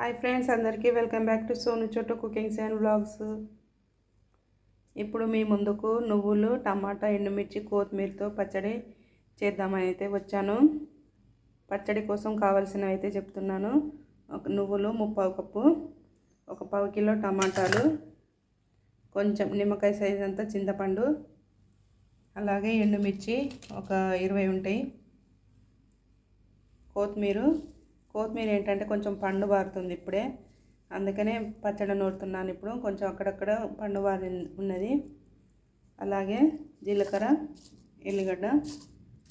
Hi friends అందరికీ welcome back to Sonu Chotu cookings and vlogs. ఇప్పుడు మీ ముందుకు నువ్వులు టమాటా ఎండుమిర్చి కొత్తిమీరతో పచ్చడి చేద్దామని అయితే వచ్చాను. పచ్చడి కోసం కావాల్సినవి అయితే చెప్తున్నాను. ఒక నువ్వులు ముప్పావు కప్పు ఒక పావు కిలో టమాటాలు కొంచెం నిమ్మకాయ సైజ్ అంతా చింతపండు అలాగే ఎండుమిర్చి ఒక ఇరవై ఉంటాయి కొత్తిమీర కొత్తిమీర ఏంటంటే కొంచెం పండు బారుతుంది ఇప్పుడే. అందుకనే పచ్చడి నూరుతున్నాను ఇప్పుడు. కొంచెం అక్కడక్కడ పండు బారి ఉన్నది. అలాగే జీలకర్ర ఎల్లిగడ్డ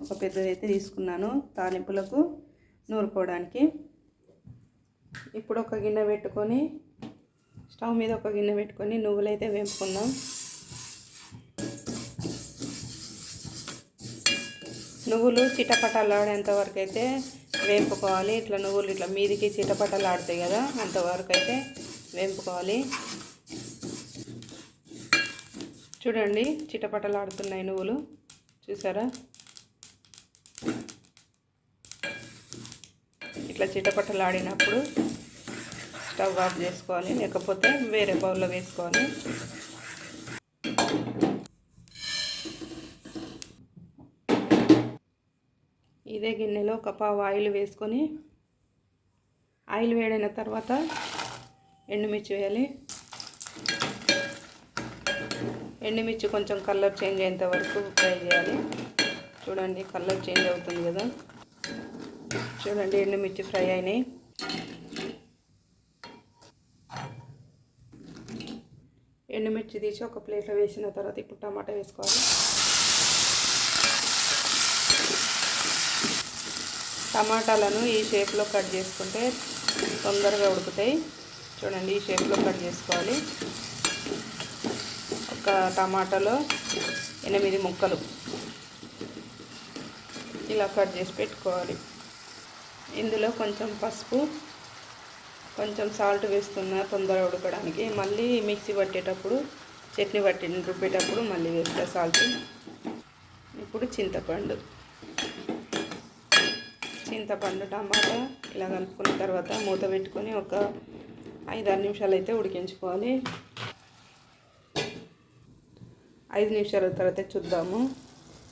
ఒక పెద్దదైతే తీసుకున్నాను తాలింపులకు నూరుకోవడానికి. ఇప్పుడు ఒక గిన్నె పెట్టుకొని స్టవ్ మీద ఒక గిన్నె పెట్టుకొని నువ్వులైతే వేపుకున్నాం నువ్వులు చిటపటలాడేంత వరకు అయితే వేపుకోవాలి. ఇట్లా నువ్వులు ఇట్లా మీదికి చిటపటలాడతాయి కదా అంతవరకు అయితే వేపుకోవాలి. చూడండి చిటపటలు ఆడుతున్నాయి నువ్వులు. చూసారా? ఇట్లా చిటపటలాడినప్పుడు స్టవ్ ఆఫ్ చేసుకోవాలి లేకపోతే వేరే బౌల్లో వేసుకోవాలి. ఇదే గిన్నెలో ఒక పావు ఆయిల్ వేసుకొని ఆయిల్ వేడైన తర్వాత ఎండుమిర్చి వేయాలి. ఎండుమిర్చి కొంచెం కలర్ చేంజ్ అయ్యేంత వరకు ఫ్రై చేయాలి. చూడండి కలర్ చేంజ్ అవుతుంది కదా. చూడండి ఎండుమిర్చి ఫ్రై అయినాయి. ఎండుమిర్చి తీసి ఒక ప్లేట్లో వేసిన తర్వాత ఇప్పుడు టమాటా వేసుకోవాలి. టమాటాలను ఈ షేప్లో కట్ చేసుకుంటే తొందరగా ఉడుకుతాయి. చూడండి ఈ షేప్లో కట్ చేసుకోవాలి. ఒక టమాటాలో ఎనిమిది ముక్కలు ఇలా కట్ చేసి పెట్టుకోవాలి. ఇందులో కొంచెం పసుపు కొంచెం సాల్ట్ వేస్తున్నా తొందరగా ఉడకడానికి. మళ్ళీ మిక్సీ పట్టేటప్పుడు చట్నీ పట్టి రుబ్బేటప్పుడు మళ్ళీ వేస్తా సాల్ట్ ఇప్పుడు చింతపండు. చింతపండు టమాటా ఇలా కలుపుకున్న తర్వాత మూత పెట్టుకొని ఒక ఐదారు నిమిషాలు అయితే ఉడికించుకోవాలి. ఐదు నిమిషాల తర్వాత చూద్దాము.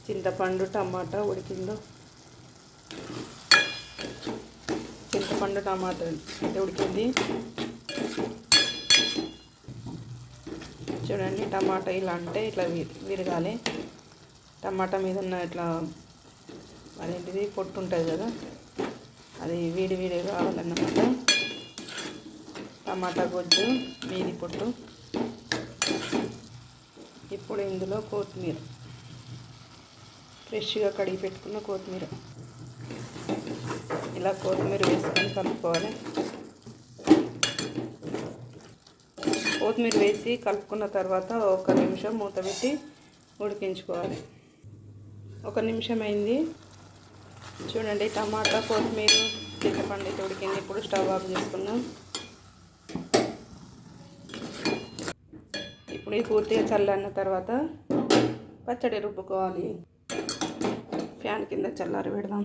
చింతపండు టమాటా ఉడికిందో? చింతపండు టమాటా అయితే ఉడికింది. చూడండి టమాటా ఇలా అంటే ఇట్లా విరగాలి. టమాటా మీద ఉన్న ఇట్లా అదేంటిది? పొట్టు ఉంటుంది కదా? అది వీడి వీడి రావాలన్నమాట టమాటా గొజ్జు మీది పొట్టు. ఇప్పుడు ఇందులో కొత్తిమీర. ఫ్రెష్గా కడిగి పెట్టుకున్న కొత్తిమీర. ఇలా కొత్తిమీర వేసుకొని కలుపుకోవాలి. కొత్తిమీర వేసి కలుపుకున్న తర్వాత ఒక నిమిషం మూత పెట్టి ఉడికించుకోవాలి. ఒక నిమిషం అయింది. చూడండి టమాటా కొత్తిమీర చింతపండు అయితే ఉడికింది. ఇప్పుడు స్టవ్ ఆఫ్ చేసుకున్నాం ఇప్పుడు ఇది పూర్తిగా చల్లన్న తర్వాత పచ్చడి రుబ్బుకోవాలి. ఫ్యాన్ కింద చల్లారి పెడదాం.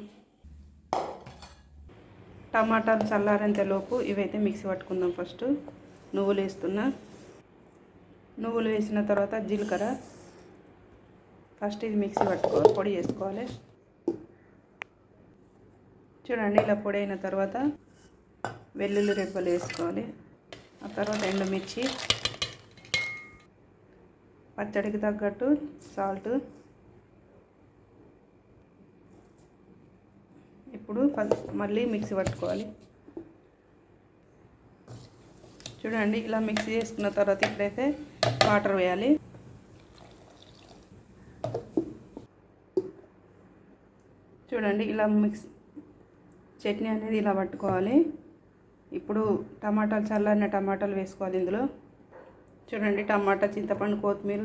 టమాటాలు చల్లారేంతలోపు ఇవైతే మిక్సీ పట్టుకుందాం ఫస్ట్. నువ్వులు వేస్తున్నా. నువ్వులు వేసిన తర్వాత జీలకర్ర. ఫస్ట్ ఇది మిక్సీ పట్టుకో పొడి చేసుకోవాలి. చూడండి ఇలా పొడి అయిన తర్వాత వెల్లుల్లి రెబ్బలు వేసుకోవాలి. ఆ తర్వాత ఎండుమిర్చి పచ్చడికి తగ్గట్టు సాల్ట్ ఇప్పుడు మళ్ళీ మిక్సీ పట్టుకోవాలి. చూడండి ఇలా మిక్సీ చేసుకున్న తర్వాత ఇప్పుడైతే వాటర్ వేయాలి. చూడండి ఇలా మిక్స్ చట్నీ అనేది ఇలా పట్టుకోవాలి. ఇప్పుడు టమాటాలు చల్లారిన టమాటాలు వేసుకోవాలి ఇందులో. చూడండి టమాటా చింతపండు కొత్తిమీర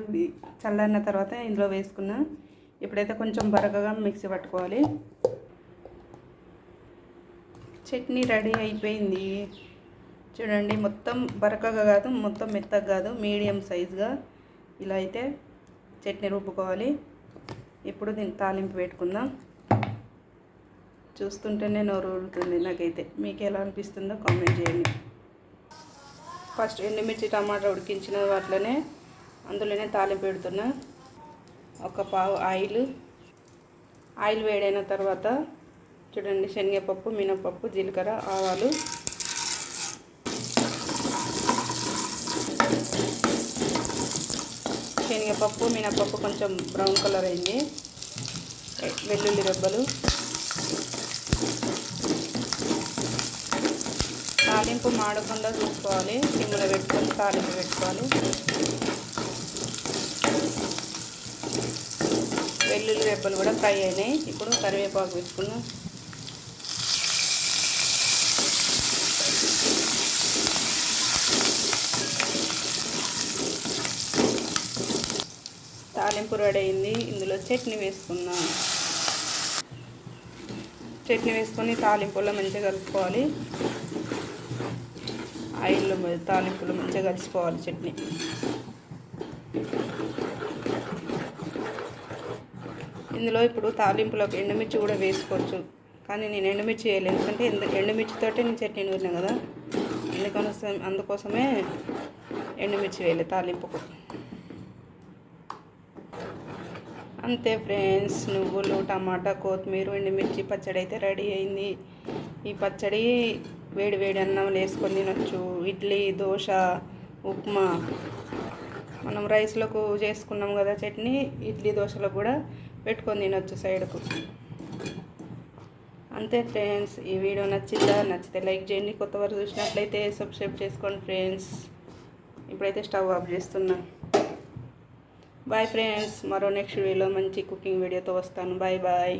చల్లారిన తర్వాత ఇందులో వేసుకున్నా ఇప్పుడైతే కొంచెం బరకగా మిక్సీ పట్టుకోవాలి. చట్నీ రెడీ అయిపోయింది. చూడండి మొత్తం బరకగా కాదు మొత్తం మెత్తగా కాదు మీడియం సైజుగా ఇలా అయితే చట్నీ రుబ్బుకోవాలి. ఇప్పుడు దీన్ని తాలింపు పెట్టుకుందాం. చూస్తుంటేనే నోరు ఊరుతుంది నాకైతే. మీకు ఎలా అనిపిస్తుందో కామెంట్ చేయండి. ఫస్ట్ ఎండుమిర్చి టమాటా ఉడికించిన వాటిలోనే అందులోనే తాలింపు పెడుతున్నా. ఒక పావు ఆయిల్. ఆయిల్ వేడైన తర్వాత చూడండి శనగపప్పు మినపప్పు జీలకర్ర ఆవాలు. శనగపప్పు మినపప్పు కొంచెం బ్రౌన్ కలర్ అయింది. వెల్లుల్లి రెబ్బలు. తాలింపు మాడకుండా చూసుకోవాలి. సిమ్లో పెట్టుకొని తాలింపు పెట్టుకోవాలి. వెల్లుల్లి రెబ్బలు కూడా ఫ్రై అయినాయి. ఇప్పుడు కరివేపాకు పెట్టుకున్నాం తాలింపు రెడీ అయింది. ఇందులో చట్నీ వేసుకుందాం. చట్నీ వేసుకొని తాలింపులో మంచిగా కలుపుకోవాలి. ఆయిల్లో తాలింపులు మంచిగా కలిసిపోవాలి చట్నీ. ఇందులో ఇప్పుడు తాలింపులోకి ఎండుమిర్చి కూడా వేసుకోవచ్చు. కానీ నేను ఎండుమిర్చి వేయలేదు. ఎందుకంటే ఎండుమిర్చితోటే నేను చట్నీ నూరినా కదా? అందుకోసం అందుకోసమే ఎండుమిర్చి వేయలేదు తాలింపుకు. అంతే ఫ్రెండ్స్. నువ్వులు టమాటా కొత్తిమీర ఎండుమిర్చి పచ్చడి అయితే రెడీ అయింది. ఈ పచ్చడి వేడి వేడి అన్నం వేసుకొని తినొచ్చు. ఇడ్లీ దోశ ఉప్మా. మనం రైస్లకు చేసుకున్నాం కదా చట్నీ ఇడ్లీ దోశలకు కూడా పెట్టుకొని తినొచ్చు సైడ్కు. అంతే ఫ్రెండ్స్. ఈ వీడియో నచ్చిందా నచ్చితే లైక్ చేయండి. కొత్త వారు చూసినట్లయితే సబ్స్క్రైబ్ చేసుకోండి ఫ్రెండ్స్. ఇప్పుడైతే స్టవ్ ఆఫ్ చేస్తున్నా. Bye friends. మరో నెక్స్ట్ వీడియోలో మంచి కుకింగ్ వీడియోతో వస్తాను. Bye bye.